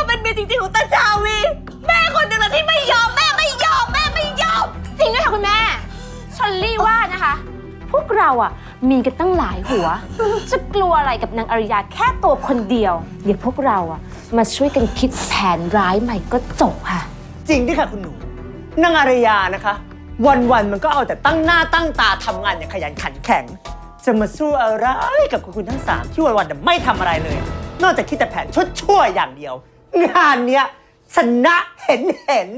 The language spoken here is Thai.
เราเป็นเมียจริงๆของตาชาวี แม่คนหนึ่งละที่ไม่ยอมแม่ไม่ยอมแม่ไม่ยอม จริงด้วยค่ะคุณแม่ชอลลี่ว่านะคะ พวกเราอะมีกันตั้งหลายหัว จะกลัวอะไรกับนางอริยาแค่ตัวคนเดียว เดี๋ยวพวกเราอะมาช่วยกันคิดแผนร้ายใหม่ก็จบค่ะ จริงด้วยค่ะคุณหนูนางอารยานะคะ วันๆมันก็เอาแต่ตั้งหน้าตั้งตาทำงานอย่างขยันขันแข็ง จะมาสู้อะไรกับคุณทั้งสามที่วันๆนไม่ทำอะไรเลย นอกจากคิดแต่แผนชั่วๆอย่างเดียว งานเนี้ยชนะเห็นเห็น